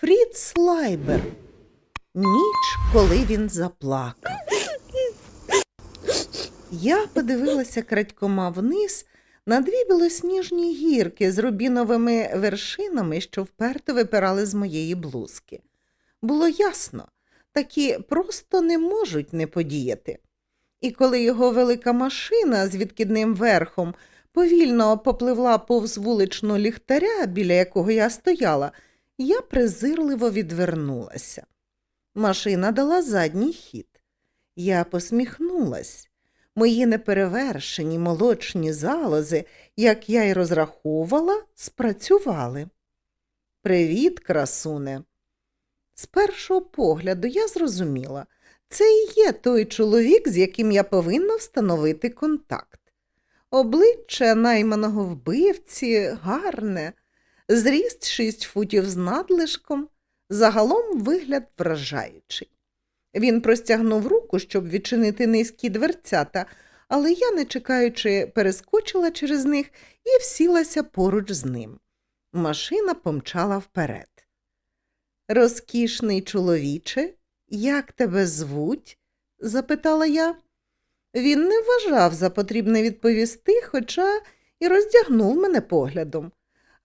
Фріц Лайбер. Ніч, коли він заплакав. Я подивилася крадькома вниз на дві білосніжні гірки з рубіновими вершинами, що вперто випирали з моєї блузки. Було ясно, такі просто не можуть не подіяти. І коли його велика машина з відкидним верхом повільно попливла повз вуличну ліхтаря, біля якого я стояла, я презирливо відвернулася. Машина дала задній хід. Я посміхнулась. Мої неперевершені молочні залози, як я й розраховувала, спрацювали. Привіт, красуне. З першого погляду я зрозуміла, це і є той чоловік, з яким я повинна встановити контакт. Обличчя найманого вбивці гарне, зріст шість футів з надлишком, загалом вигляд вражаючий. Він простягнув руку, щоб відчинити низькі дверцята, але я, не чекаючи, перескочила через них і всілася поруч з ним. Машина помчала вперед. Розкішний чоловіче, як тебе звуть? запитала я. Він не вважав за потрібне відповісти, хоча і роздягнув мене поглядом.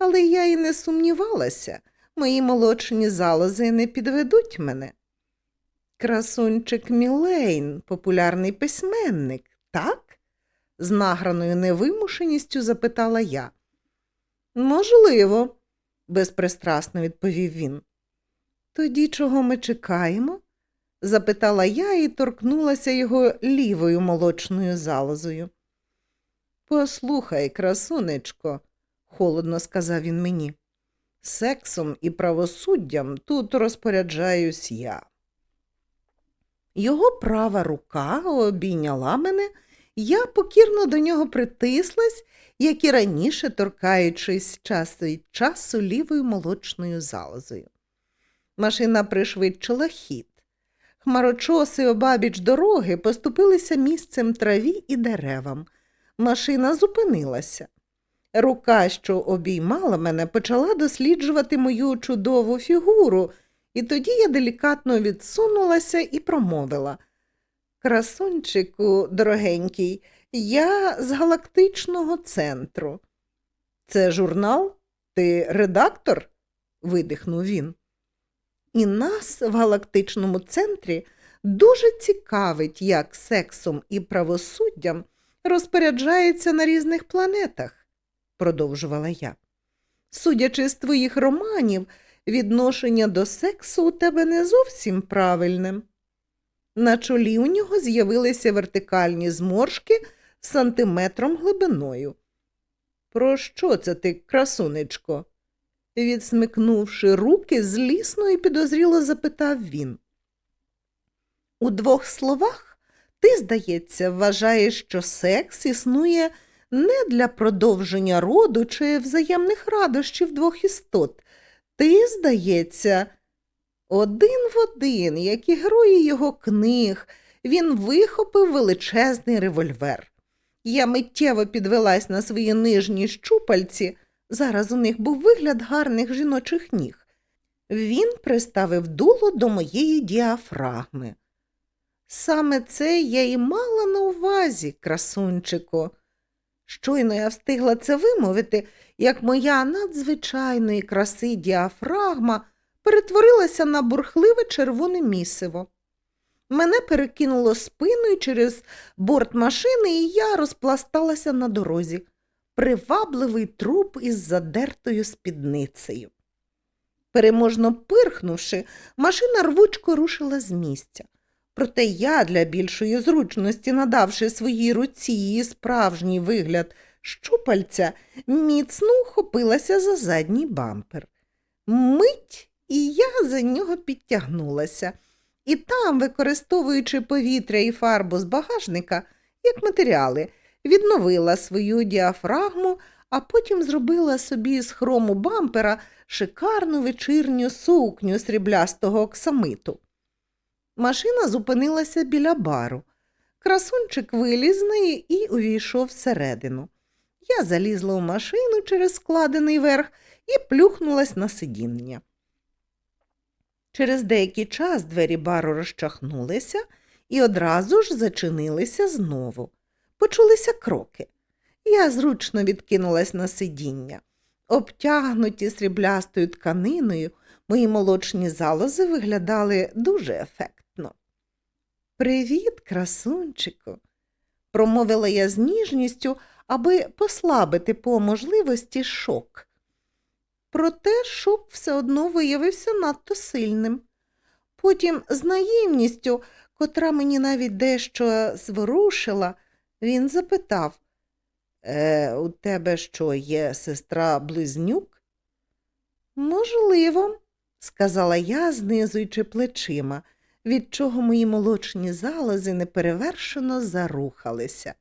Але я і не сумнівалася, мої молочні залози не підведуть мене. Красунчик Мілейн, популярний письменник, так? з награною невимушеністю запитала я. Можливо, безпристрасно відповів він. Тоді чого ми чекаємо? запитала я і торкнулася його лівою молочною залозою. Послухай, красунечко, холодно сказав він мені. Сексом і правосуддям тут розпоряджаюсь я. Його права рука обійняла мене, я покірно до нього притислась, як і раніше торкаючись час від часу лівою молочною залозою. Машина пришвидшила хід. Хмарочоси обабіч дороги поступилися місцем траві і деревам. Машина зупинилася. Рука, що обіймала мене, почала досліджувати мою чудову фігуру, і тоді я делікатно відсунулася і промовила. Красунчику, дорогенький, я з галактичного центру. Це журнал? Ти редактор? видихнув він. І нас в галактичному центрі дуже цікавить, як сексом і правосуддям розпоряджається на різних планетах, продовжувала я. Судячи з твоїх романів, відношення до сексу у тебе не зовсім правильне. На чолі у нього з'явилися вертикальні зморшки з сантиметром глибиною. Про що це ти, красунечко? Відсмикнувши руки, злісно і підозріло запитав він. У двох словах ти, здається, вважаєш, що секс існує не для продовження роду чи взаємних радощів двох істот. Ти, здається, один в один, як і герої його книг, він вихопив величезний револьвер. Я миттєво підвелась на свої нижні щупальці. Зараз у них був вигляд гарних жіночих ніг. Він приставив дуло до моєї діафрагми. Саме це я і мала на увазі, красунчику. Щойно я встигла це вимовити, як моя надзвичайної краси діафрагма перетворилася на бурхливе червоне місиво. Мене перекинуло спиною через борт машини, і я розпласталася на дорозі привабливий труп із задертою спідницею. Переможно пирхнувши, машина рвучко рушила з місця. Проте я, для більшої зручності, надавши своїй руці її справжній вигляд щупальця, міцно ухопилася за задній бампер. Мить, і я за нього підтягнулася, і там, використовуючи повітря і фарбу з багажника, як матеріали, відновила свою діафрагму, а потім зробила собі з хрому бампера шикарну вечірню сукню сріблястого оксамиту. Машина зупинилася біля бару. Красунчик виліз з неї і увійшов всередину. Я залізла у машину через складений верх і плюхнулась на сидіння. Через деякий час двері бару розчахнулися і одразу ж зачинилися знову. Почулися кроки. Я зручно відкинулась на сидіння. Обтягнуті сріблястою тканиною, мої молочні залози виглядали дуже ефектно. Привіт, красунчику, промовила я з ніжністю, аби послабити по можливості шок. Проте шок все одно виявився надто сильним. Потім, з наївністю, котра мені навіть дещо зворушила, він запитав Е, у тебе що, є сестра близнюк? Можливо, сказала я, знизуючи плечима, від чого мої молочні залози неперевершено зарухалися.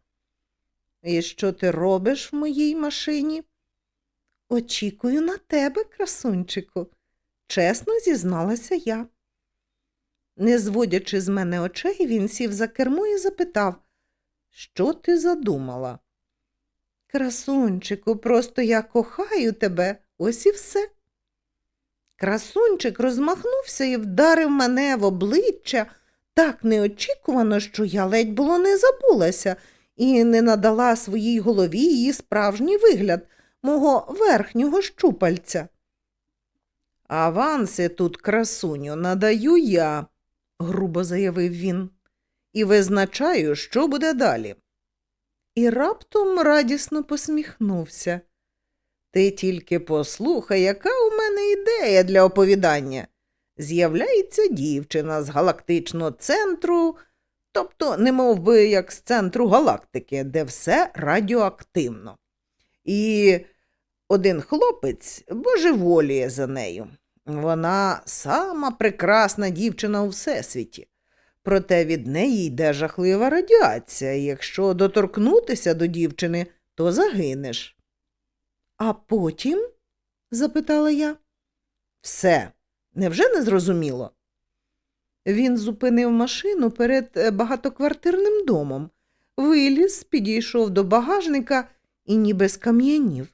І що ти робиш в моїй машині? Очікую на тебе, красунчику, чесно зізналася я. Не зводячи з мене очей, він сів за кермо і запитав, що ти задумала? Красунчику, просто я кохаю тебе, ось і все. Красунчик розмахнувся і вдарив мене в обличчя так неочікувано, що я ледь було не забулася і не надала своїй голові її справжній вигляд мого верхнього щупальця. Аванси тут, красуню, надаю я, грубо заявив він, і визначаю, що буде далі. І раптом радісно посміхнувся. Ти тільки послухай, яка у мене ідея для оповідання. З'являється дівчина з галактичного центру, тобто, не би, як з центру галактики, де все радіоактивно. І один хлопець божеволіє за нею. Вона сама прекрасна дівчина у всесвіті. Проте від неї йде жахлива радіація, якщо доторкнутися до дівчини, то загинеш. А потім? запитала я. Все, невже не зрозуміло? Він зупинив машину перед е, багатоквартирним домом, виліз, підійшов до багажника і ніби скам'янів.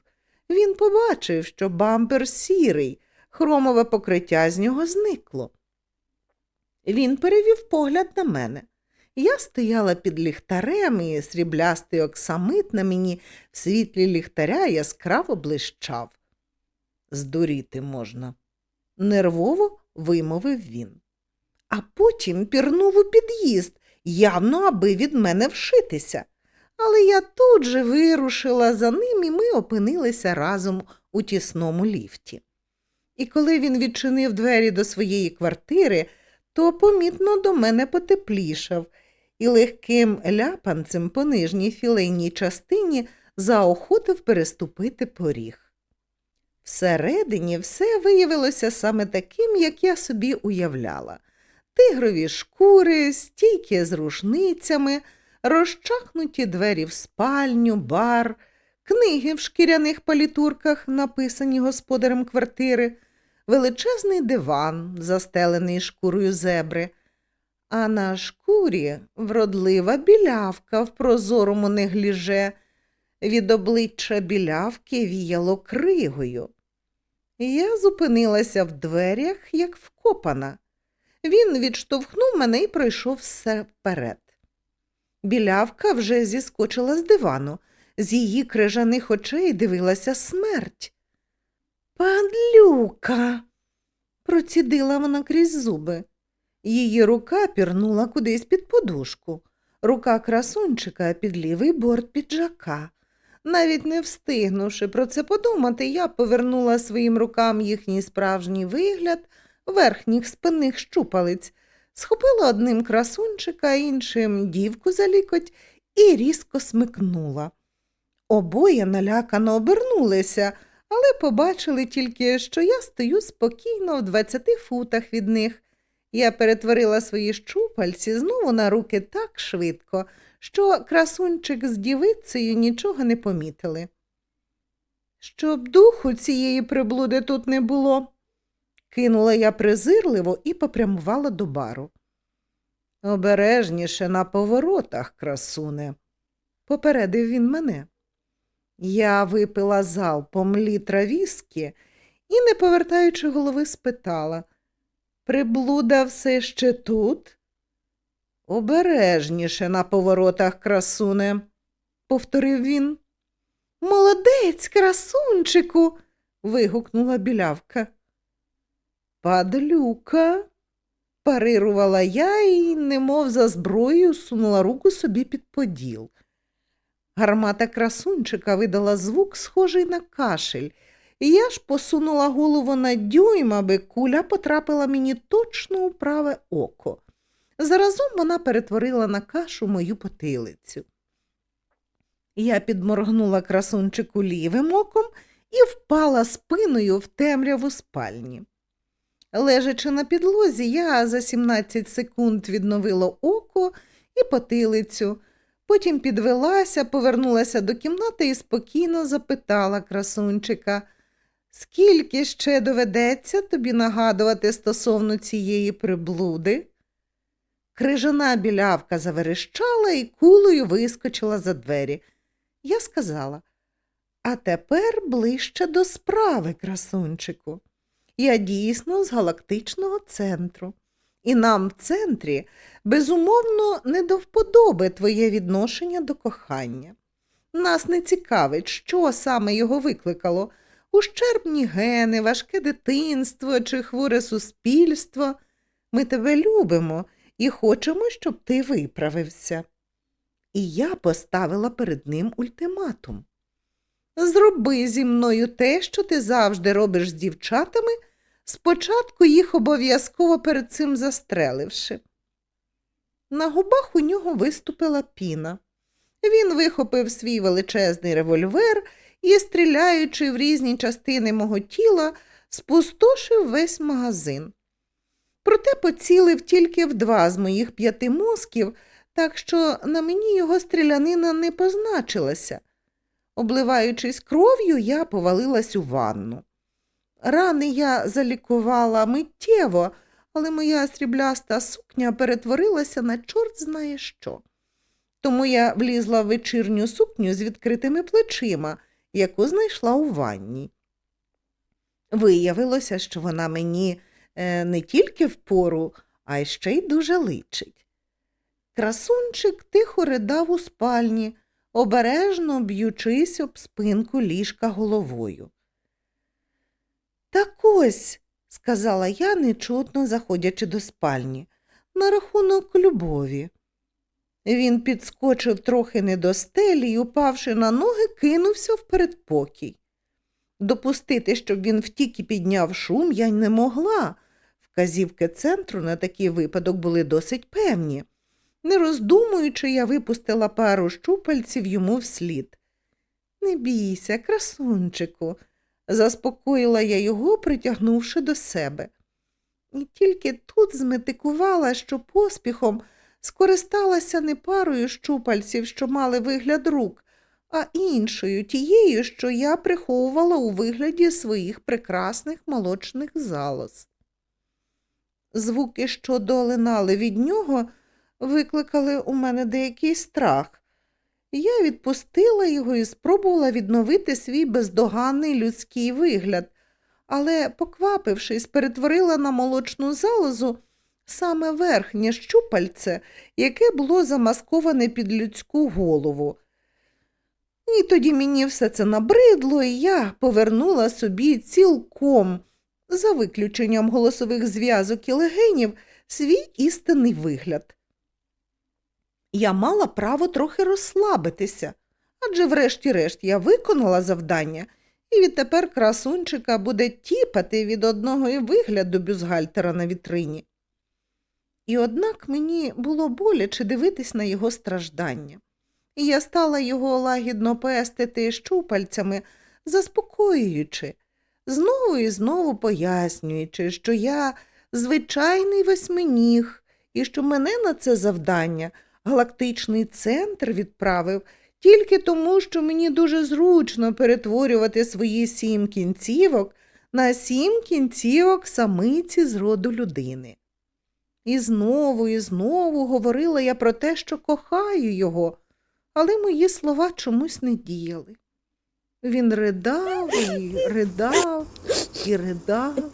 Він побачив, що бампер сірий, хромове покриття з нього зникло. Він перевів погляд на мене. Я стояла під ліхтарем, і сріблястий оксамит на мені в світлі ліхтаря яскраво блищав. Здуріти можна, нервово вимовив він. А потім пірнув у під'їзд, явно аби від мене вшитися. Але я тут же вирушила за ним, і ми опинилися разом у тісному ліфті. І коли він відчинив двері до своєї квартири, то помітно до мене потеплішав і легким ляпанцем по нижній філейній частині заохотив переступити поріг. Всередині все виявилося саме таким, як я собі уявляла. Тигрові шкури, стійки з рушницями, розчахнуті двері в спальню, бар, книги в шкіряних палітурках, написані господарем квартири, величезний диван, застелений шкурою зебри, а на шкурі вродлива білявка в прозорому негліже. Від обличчя білявки віяло кригою. Я зупинилася в дверях, як вкопана. Він відштовхнув мене і пройшов все вперед. Білявка вже зіскочила з дивану, з її крижаних очей дивилася смерть. Падлюка, процідила вона крізь зуби. Її рука пірнула кудись під подушку, рука красунчика під лівий борт піджака. Навіть не встигнувши про це подумати, я повернула своїм рукам їхній справжній вигляд верхніх спинних щупалиць, схопила одним красунчика, іншим дівку за лікоть і різко смикнула. Обоє налякано обернулися, але побачили тільки, що я стою спокійно в двадцяти футах від них. Я перетворила свої щупальці знову на руки так швидко, що красунчик з дівицею нічого не помітили. Щоб духу цієї приблуди тут не було, кинула я презирливо і попрямувала до бару. Обережніше на поворотах, красуне, попередив він мене. Я випила залпом літра віскі і, не повертаючи голови, спитала Приблуда все ще тут? Обережніше на поворотах, красуне, повторив він. Молодець, красунчику. вигукнула білявка. Падлюка, парирувала я і, немов за зброєю, сунула руку собі під поділ. Гармата красунчика видала звук, схожий на кашель, я ж посунула голову на дюйм, аби куля потрапила мені точно у праве око. Заразом вона перетворила на кашу мою потилицю. Я підморгнула красунчику лівим оком і впала спиною в темряву спальні. Лежачи на підлозі, я за 17 секунд відновила око і потилицю, потім підвелася, повернулася до кімнати і спокійно запитала красунчика, скільки ще доведеться тобі нагадувати стосовно цієї приблуди? Крижана білявка заверещала і кулею вискочила за двері. Я сказала, а тепер ближче до справи, красунчику. Я дійсно з галактичного центру. І нам в центрі безумовно не до вподоби твоє відношення до кохання. Нас не цікавить, що саме його викликало ущербні гени, важке дитинство чи хворе суспільство. Ми тебе любимо і хочемо, щоб ти виправився. І я поставила перед ним ультиматум. Зроби зі мною те, що ти завжди робиш з дівчатами, спочатку їх обов'язково перед цим застреливши. На губах у нього виступила піна. Він вихопив свій величезний револьвер і, стріляючи в різні частини мого тіла, спустошив весь магазин. Проте поцілив тільки в два з моїх п'яти мозків, так що на мені його стрілянина не позначилася. Обливаючись кров'ю, я повалилась у ванну. Рани я залікувала миттєво, але моя срібляста сукня перетворилася на чорт знає що. Тому я влізла в вечірню сукню з відкритими плечима, яку знайшла у ванні. Виявилося, що вона мені е, не тільки впору, а й ще й дуже личить. Красунчик тихо ридав у спальні, обережно б'ючись об спинку ліжка головою. Так ось, сказала я, нечутно заходячи до спальні, на рахунок любові. Він підскочив трохи не до стелі і, упавши на ноги, кинувся в передпокій. Допустити, щоб він втік і підняв шум, я й не могла. Вказівки центру на такий випадок були досить певні. Не роздумуючи, я випустила пару щупальців йому вслід. Не бійся, красунчику, заспокоїла я його, притягнувши до себе. І тільки тут зметикувала, що поспіхом скористалася не парою щупальців, що мали вигляд рук, а іншою, тією, що я приховувала у вигляді своїх прекрасних молочних залоз. Звуки, що долинали від нього, викликали у мене деякий страх. Я відпустила його і спробувала відновити свій бездоганний людський вигляд, але, поквапившись, перетворила на молочну залозу саме верхнє щупальце, яке було замасковане під людську голову. І тоді мені все це набридло, і я повернула собі цілком, за виключенням голосових зв'язок і легенів, свій істинний вигляд. Я мала право трохи розслабитися, адже врешті-решт я виконала завдання, і відтепер красунчика буде тіпати від одного вигляду бюзгальтера на вітрині. І однак мені було боляче дивитись на його страждання, і я стала його лагідно пестити щупальцями, заспокоюючи, знову і знову пояснюючи, що я звичайний восьминіг, і що мене на це завдання галактичний центр відправив тільки тому, що мені дуже зручно перетворювати свої сім кінцівок на сім кінцівок самиці з роду людини. І знову і знову говорила я про те, що кохаю його, але мої слова чомусь не діяли. Він ридав і ридав і ридав.